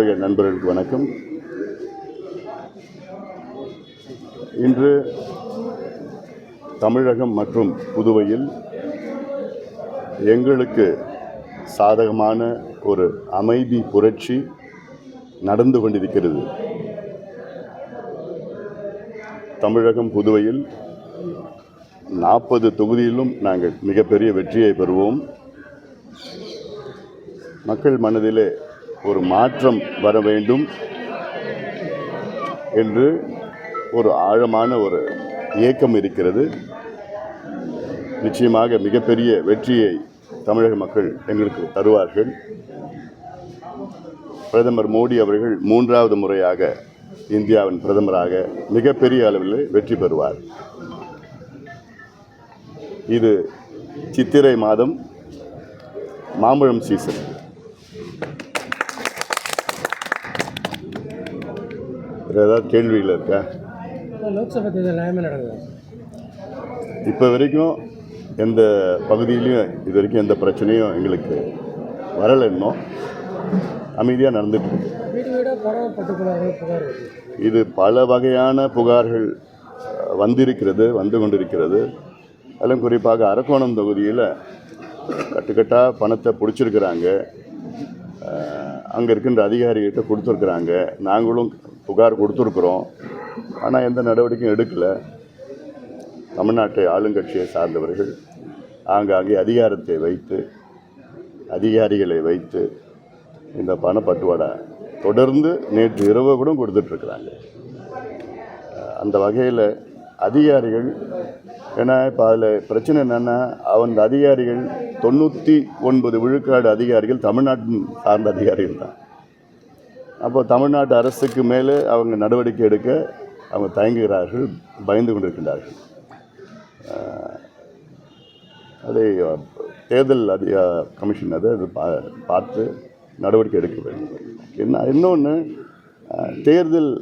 ஊடக நண்பர்களுக்கு வணக்கம். இன்று தமிழகம் மற்றும் புதுவையில் எங்களுக்கு சாதகமான ஒரு அமைதி புரட்சி நடந்து கொண்டிருக்கிறது. தமிழகம் புதுவையில் நாற்பது தொகுதியிலும் நாங்கள் மிகப்பெரிய வெற்றியை பெறுவோம். மக்கள் மனதிலே ஒரு மாற்றம் வர வேண்டும் என்று ஒரு ஆழமான ஒரு இயக்கம் இருக்கிறது. நிச்சயமாக மிகப்பெரிய வெற்றியை தமிழக மக்கள் எங்களுக்கு தருவார்கள். பிரதமர் மோடி அவர்கள் மூன்றாவது முறையாக இந்தியாவின் பிரதமராக மிகப்பெரிய அளவில் வெற்றி பெறுவார். இது சித்திரை மாதம் மாம்பழம் சீசன் வேறு ஏதாவது கேள்விகள் இருக்கா? லோக்சபா தேர்தல் நடக்குது? இப்போ வரைக்கும் எந்த பகுதியிலையும் இது வரைக்கும் எந்த பிரச்சனையும் எங்களுக்கு வரலை இன்னும். அமைதியாக நடந்துட்டு இருக்கு. இது பல வகையான புகார்கள் வந்திருக்கிறது வந்து கொண்டிருக்கிறது. அதிலும் குறிப்பாக அரக்கோணம் தொகுதியில் கட்டுக்கட்டாக பணத்தை பிடிச்சிருக்கிறாங்க. அங்கே இருக்கின்ற அதிகாரிகிட்ட கொடுத்துருக்குறாங்க. நாங்களும் புகார் கொடுத்துருக்குறோம். ஆனால் எந்த நடவடிக்கையும் எடுக்கலை. தமிழ்நாட்டை ஆளுங்கட்சியை சார்ந்தவர்கள் ஆங்காங்கே அதிகாரத்தை வைத்து அதிகாரிகளை வைத்து இந்த பணப்பட்டுவாடை தொடர்ந்து நேற்று இரவு கூட கொடுத்துட்ருக்குறாங்க. அந்த வகையில் அதிகாரிகள் ஏன்னா இப்போ அதில் பிரச்சனை என்னென்னா அந்த அதிகாரிகள் தொண்ணூற்றி ஒன்பது விழுக்காடு அதிகாரிகள் தமிழ்நாட்டின் சார்ந்த அதிகாரிகள் தான். அப்போ தமிழ்நாட்டு அரசுக்கு மேலே அவங்க நடவடிக்கை எடுக்க அவங்க தயங்குகிறார்கள் பயந்து கொண்டிருக்கின்றார்கள். அதை தேர்தல் அதிக கமிஷன் அதை அது பா பார்த்து நடவடிக்கை எடுக்க வேண்டும். என்ன இன்னொன்று தேர்தல்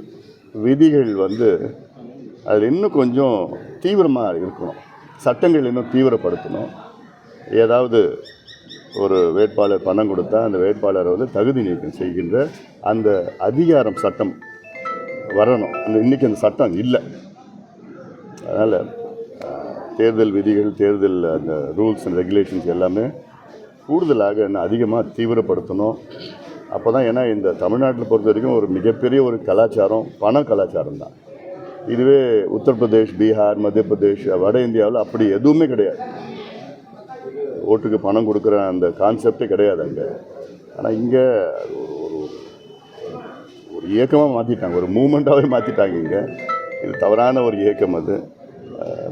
விதிகள் வந்து அதில் இன்னும் கொஞ்சம் தீவிரமாக இருக்கணும். சட்டங்கள் இன்னும் தீவிரப்படுத்தணும். ஏதாவது ஒரு வேட்பாளர் பணம் கொடுத்தா அந்த வேட்பாளரை வந்து தகுதி நீக்கம் செய்கின்ற அந்த அதிகாரம் சட்டம் வரணும். அந்த இன்றைக்கி அந்த சட்டம் இல்லை. அதனால் தேர்தல் விதிகள் தேர்தல் அந்த ரூல்ஸ் அண்ட் ரெகுலேஷன்ஸ் எல்லாமே கூடுதலாக என்ன அதிகமாக தீவிரப்படுத்தணும். அப்போ தான் ஏன்னா இந்த தமிழ்நாட்டில் பொறுத்த வரைக்கும் ஒரு மிகப்பெரிய ஒரு கலாச்சாரம் பண கலாச்சாரம் தான். இதுவே உத்தரப்பிரதேஷ் பீகார் மத்திய பிரதேஷ் வட இந்தியாவில் அப்படி எதுவுமே கிடையாது. ஓட்டுக்கு பணம் கொடுக்குற அந்த கான்செப்டே கிடையாது அங்கே. ஆனால் இங்கே ஒரு ஒரு ஒரு இயக்கமாக மாற்றிட்டாங்க ஒரு மூமெண்ட்டாகவே மாற்றிட்டாங்க இங்கே. இது தவறான ஒரு இயக்கம் அது.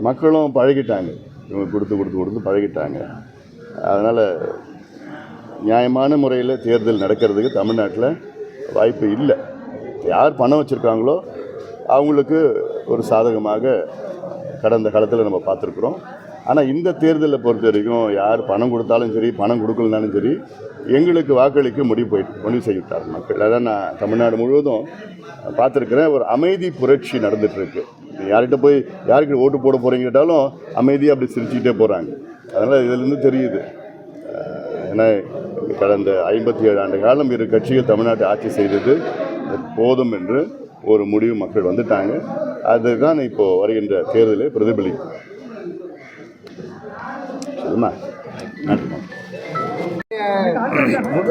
மக்களும் பழகிட்டாங்க. இவங்க கொடுத்து கொடுத்து கொடுத்து பழகிட்டாங்க. அதனால் நியாயமான முறையில் தேர்தல் நடக்கிறதுக்கு தமிழ்நாட்டில் வாய்ப்பு இல்லை. யார் பணம் வச்சுருக்காங்களோ அவங்களுக்கு ஒரு சாதகமாக கடந்த காலத்தில் நம்ம பார்த்துருக்குறோம். ஆனால் இந்த தேர்தலை பொறுத்த வரைக்கும் யார் பணம் கொடுத்தாலும் சரி பணம் கொடுக்கலனாலும் சரி எங்களுக்கு வாக்களிக்க முடிவு போயிட்டு முடிவு செய்துவிட்டார் மக்கள். அதான் நான் தமிழ்நாடு முழுவதும் பார்த்துருக்குறேன். ஒரு அமைதி புரட்சி நடந்துகிட்ருக்கு யார்கிட்ட போய் யாருக்கு ஓட்டு போட போகிறீங்க கேட்டாலும் அமைதியாக அப்படி சிரிச்சுக்கிட்டே போகிறாங்க அதனால் இதிலேருந்து தெரியுது. ஏன்னா கடந்த ஐம்பத்தி ஏழு ஆண்டு காலம் இரு கட்சிகள் தமிழ்நாட்டை ஆட்சி செய்தது போதும் என்று ஒரு முடிவு மக்கள் வந்துட்டாங்க. அதுதான் இப்போ வருகின்ற தேர்தலை பிரதிபலிக்கும். 嘛，那什么。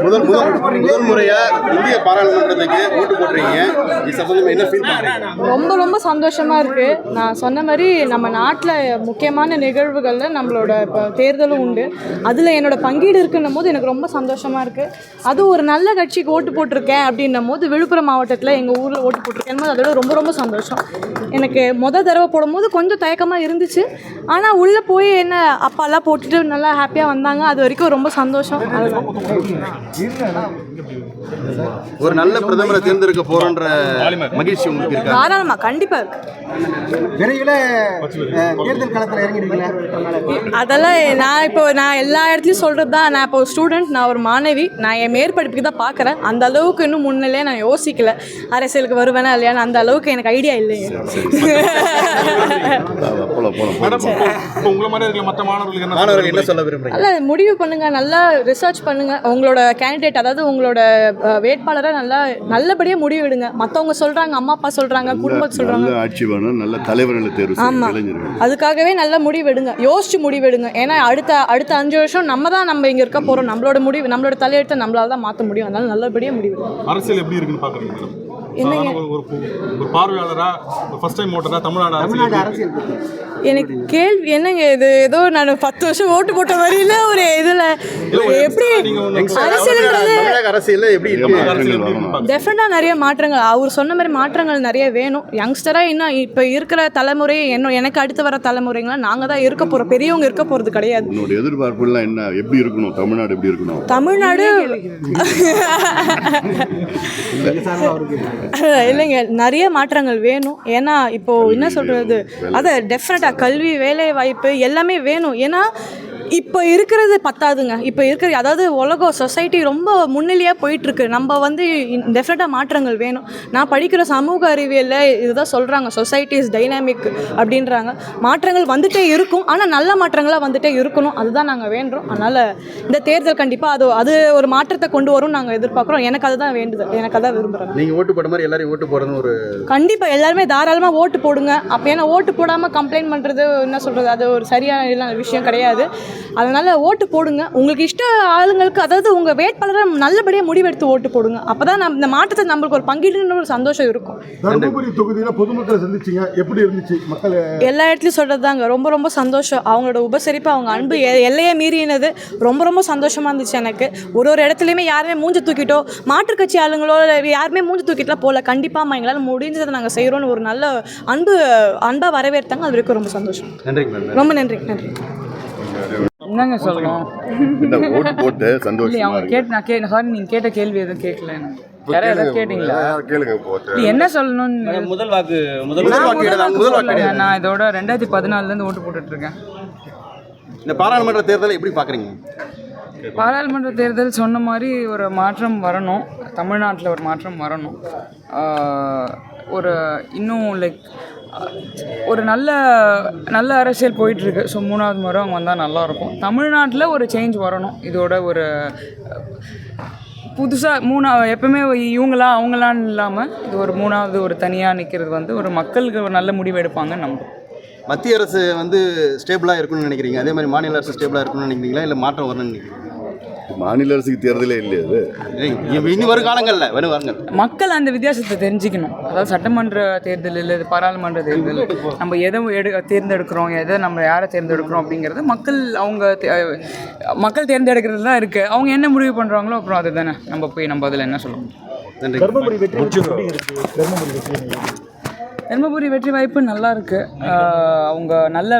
முதல் முதல் முதல் முறையா இந்திய பாராளுமன்றத்துக்கு ஓட்டு போடுறீங்க இது சம்பந்தமா என்ன ஃபீல் பண்றீங்க? ரொம்ப ரொம்ப சந்தோஷமாக இருக்குது நான் சொன்ன மாதிரி நம்ம நாட்டில் முக்கியமான நிகழ்வுகளில் நம்மளோட இப்போ தேர்தலும் உண்டு. அதில் என்னோட பங்கீடு இருக்குன்னும் போது எனக்கு ரொம்ப சந்தோஷமாக இருக்குது அது ஒரு நல்ல கட்சிக்கு ஓட்டு போட்டிருக்கேன் அப்படின்னும் போது விழுப்புரம் மாவட்டத்தில் எங்கள் ஊரில் ஓட்டு போட்டிருக்கேன். போது அதோட ரொம்ப ரொம்ப சந்தோஷம். எனக்கு மொதல் தடவை போடும்போது கொஞ்சம் தயக்கமாக இருந்துச்சு. ஆனால் உள்ளே போய் என்ன அப்பாலாம் போட்டுட்டு நல்லா ஹாப்பியாக வந்தாங்க. அது வரைக்கும் ரொம்ப சந்தோஷம். ஒரு நல்ல பிரதமரை தேர்ந்தெடுக்க போறோன்ற மகிழ்ச்சி உங்களுக்கு இருக்கா? தாராளமாக கண்டிப்பாக இருக்குது விரைவில் தேர்தல் களத்தில் இறங்கிடுவீங்களா? அதெல்லாம் நான் இப்போ நான் எல்லா இடத்துலையும் சொல்கிறது தான் நான் இப்போ ஸ்டூடெண்ட் நான் ஒரு மாணவி நான் என் மேற்படிப்புக்கு தான் பார்க்குறேன். அந்த அளவுக்கு இன்னும் முன்னிலே நான் யோசிக்கல. அரசியலுக்கு வருவேனா இல்லையான்னு அந்த அளவுக்கு எனக்கு ஐடியா இல்லைங்க இப்போ உங்களை மாதிரி இருக்கிற மற்ற மாணவர்களுக்கு என்ன மாணவர்கள் என்ன சொல்ல விரும்புறீங்க? முடிவு பண்ணுங்க நல்லா ரிசர்ச் பண்ணுங்க. உங்களோட கேண்டிடேட் அதாவது உங்களோட வேட்பாளரை நல்லா நல்லபடியாக முடிவெடுங்க. மற்றவங்க சொல்கிறாங்க அம்மா அப்பா சொல்கிறாங்க குடும்பத்தை சொல்கிறாங்க நல்ல ஆட்சி வேணும் நல்ல தலைவர்களை தேர்வு அதுக்காகவே நல்ல முடிவெடுங்க. யோசிச்சு முடிவெடுங்க. ஏன்னா அடுத்த அடுத்த அஞ்சு வருஷம் நம்ம தான் நம்ம இங்கே இருக்க போகிறோம் நம்மளோட முடிவு நம்மளோட தலையெழுத்தை நம்மளால தான் மாற்ற முடியும். அதனால நல்லபடியாக முடிவெடுங்க. அரசியல் எப்படி இருக்குன்னு ஒரு- ஃபர்ஸ்ட் டைம் ஓட்டரா தமிழ்நாடு தமிழ்நாடு அரசியல் பத்தி. எனக்கு கேள்வி என்னங்க இது? ஏதோ நான் பத்து வருஷம் ஓட்டு போட்ட மாதிரி இல்லை ஒரு இதில். எப்படி அரசியல்ன்றது அரசியல் எப்படி டெஃபினட்டாக நிறைய மாற்றங்கள். அவர் சொன்ன மாதிரி மாற்றங்கள் நிறைய வேணும். யங்ஸ்டராக இன்னும் இப்போ இருக்கிற தலைமுறை என்ன எனக்கு அடுத்து வர தலைமுறைங்களாம் நாங்கள் தான் இருக்க போகிறோம் பெரியவங்க இருக்க போகிறது கிடையாது. உன்னோட எதிர்பார்ப்புலாம் என்ன? எப்படி இருக்கணும்? தமிழ்நாடு எப்படி இருக்கணும்? தமிழ்நாடு இல்லைங்க நிறைய மாற்றங்கள் வேணும். ஏன்னா இப்போ என்ன சொல்றது? அதை டெஃபினட்டாக கல்வி வேலை வாய்ப்பு எல்லாமே வேணும். ஏன்னா இப்போ இருக்கிறது பத்தாதுங்க. இப்போ இருக்கிற அதாவது உலகம் சொசைட்டி ரொம்ப முன்னிலையாக போயிட்டுருக்கு. நம்ம வந்து டெஃபினட்டாக மாற்றங்கள் வேணும். நான் படிக்கிற சமூக அறிவியலில் இதுதான் சொல்கிறாங்க சொசைட்டி இஸ் டைனாமிக் அப்படின்றாங்க. மாற்றங்கள் வந்துட்டே இருக்கும். ஆனால் நல்ல மாற்றங்களாக வந்துட்டே இருக்கணும். அதுதான் நாங்கள் வேண்டுறோம் அதனால் இந்த தேர்தல் கண்டிப்பாக அது அது ஒரு மாற்றத்தை கொண்டு வரும் நாங்கள் எதிர்பார்க்குறோம். எனக்கு அதுதான் வேண்டுதல். எனக்கு அதான் விரும்புகிறேன் நீங்க ஓட்டு போட்ட மாதிரி எல்லாரையும் ஓட்டு போடுறதுன்னு ஒரு கண்டிப்பாக எல்லாருமே தாராளமாக ஓட்டு போடுங்க. அப்போ ஏன்னா ஓட்டு போடாமல் கம்ப்ளைண்ட் பண்ணுறது என்ன சொல்கிறது அது ஒரு சரியான விஷயம் கிடையாது. அதனால் ஓட்டு போடுங்க. உங்களுக்கு இஷ்ட ஆளுங்களுக்கு அதாவது உங்கள் வேட்பாளரை நல்லபடியாக முடிவெடுத்து ஓட்டு போடுங்க. அப்போ தான் நம்ம இந்த மாற்றத்தை நம்மளுக்கு ஒரு பங்கீடுன்ற ஒரு சந்தோஷம் இருக்கும். தருமபுரி தொகுதியில பொதுமக்களை சந்திச்சீங்க. எப்படி இருந்துச்சு மக்கள்? எல்லா இடத்துலையும் சொல்கிறது தாங்க ரொம்ப ரொம்ப சந்தோஷம். அவங்களோட உபசரிப்பு அவங்க அன்பு எல்லையே மீறினது ரொம்ப ரொம்ப சந்தோஷமாக இருந்துச்சு எனக்கு. ஒரு ஒரு இடத்துலையுமே யாருமே மூஞ்சி தூக்கிட்டோ மாற்றுக் கட்சி ஆளுங்களோ இல்ல யாருமே மூஞ்சி தூக்கிட்டுலாம் போகல. கண்டிப்பாக எங்களால் முடிஞ்சதை நாங்கள் செய்கிறோன்னு ஒரு நல்ல அன்பு அன்பாக வரவேற்றாங்க அது வரைக்கும் ரொம்ப சந்தோஷம். மேடம் ரொம்ப நன்றி நன்றி. என்னங்க சொல்லணும் என்ன ஓட்டு போட்டு சந்தோஷமா அவங்க இருக்கு கேட்டு நான் கே சாரி நீங்கள் கேட்ட கேள்வி எதுவும் கேட்கல எனக்கு கேட்டிங்களா? கேளுங்க என்ன சொல்லணும்னு முதல் வாக்கு முதல் வாக்கு? முதல் வாக்கு. நான் இதோட ரெண்டாயிரத்தி பதினாலுலேருந்து ஓட்டு போட்டுட்டு இருக்கேன். இந்த பாராளுமன்ற தேர்தலை எப்படி பாக்குறீங்க? பாராளுமன்ற தேர்தல் சொன்ன மாதிரி ஒரு மாற்றம் வரணும். தமிழ்நாட்டில் ஒரு மாற்றம் வரணும். ஒரு இன்னும் லைக் ஒரு நல்ல நல்ல அரசியல் போயிட்டுருக்கு. ஸோ மூணாவது முறை அவங்க வந்தால் நல்லாயிருக்கும். தமிழ்நாட்டில் ஒரு சேஞ்ச் வரணும். இதோட ஒரு புதுசாக மூணா எப்பவுமே இவங்களா அவங்களான்னு இல்லாமல் இது ஒரு மூணாவது ஒரு தனியாக நிற்கிறது வந்து ஒரு மக்களுக்கு ஒரு நல்ல முடிவு எடுப்பாங்கன்னு நம்புறோம். மத்திய அரசு வந்து ஸ்டேபிளாக இருக்குன்னு நினைக்கிறீங்க? அதே மாதிரி மாநில அரசு ஸ்டேபிளாக இருக்கணும்னு நினைக்கிறீங்களா? இல்லை மாற்றம் வரணும்னு நினைக்கிறீங்க மாநில அரசுக்கு தேர்தலே இல்லையா அது? இனி வரும் காலங்கள்ல வரும் வாருங்கள் மக்கள் அந்த வித்தியாசத்தை தெரிஞ்சுக்கணும். அதாவது சட்டமன்ற தேர்தல் இல்லை இது பாராளுமன்ற தேர்தல். நம்ம எதை எடு தேர்ந்தெடுக்கிறோம் எதை நம்ம யாரை தேர்ந்தெடுக்கிறோம் அப்படிங்கிறது மக்கள் அவங்க தே- மக்கள் தேர்ந்தெடுக்கிறது தான் இருக்குது அவங்க என்ன முடிவு பண்ணுறாங்களோ அப்புறம் அதுதானே. நம்ம போய் நம்ம அதில் என்ன சொல்ல முடியும்? நன்றி. தர்மபுரி வெற்றி தர்மபுரி வெற்றி வாய்ப்பு நல்லா இருக்கு அவங்க நல்ல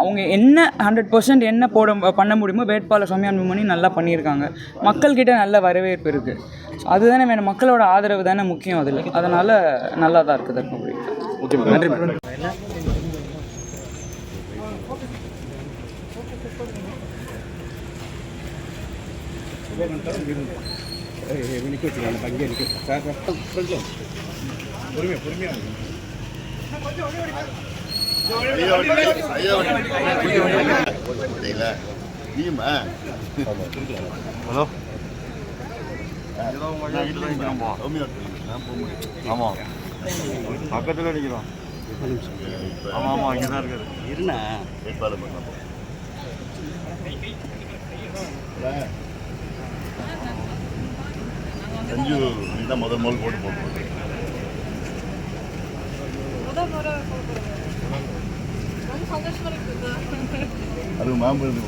அவங்க என்ன ஹண்ட்ரட் பர்சன்ட் என்ன போட பண்ண முடியுமோ வேட்பாளர் சௌமியா அன்புமணி நல்லா பண்ணியிருக்காங்க. மக்கள்கிட்ட நல்ல வரவேற்பு இருக்குது ஸோ அதுதானே வேணும். மக்களோட ஆதரவு தானே முக்கியம் அதில். அதனால் நல்லா தான் இருக்குது தருமபுரி நன்றி மேடம். நீயுமா ஹலோ ஆமாம் பக்கத்தில் நிற்கிறோம் ஆமாம் ஆமாம் இங்கே தான் இருக்காரு இருண்ணா வேட்பாளர் பண்ணலாம் சஞ்சு முதல் முதல் போட்டு போட்டு அது மாம்பழம்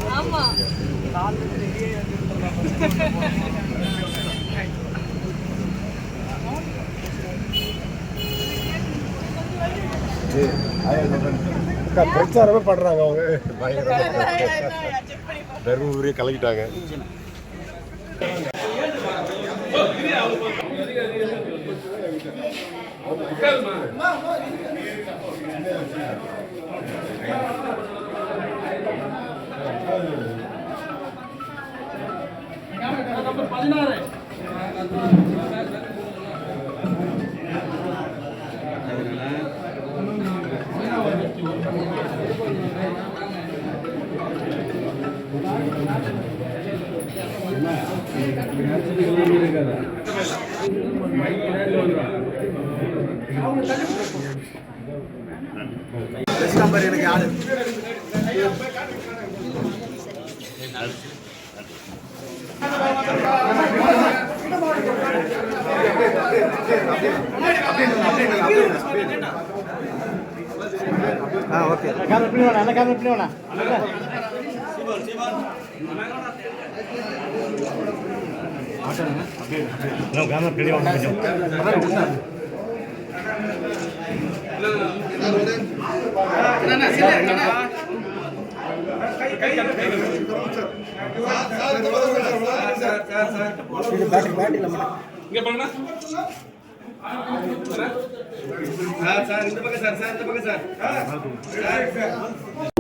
பிரச்சாரமே பண்றாங்க அவங்க பயங்கரமா தர்மபுரியை கலக்கிட்டாங்க பதினாறு. కదా ஆ ஓகே. கேமரா பிடி கொஞ்சம் இங்க பாருங்க சார் சார் இந்த பக்கம் சார் சார் இந்த பக்கம் சார்.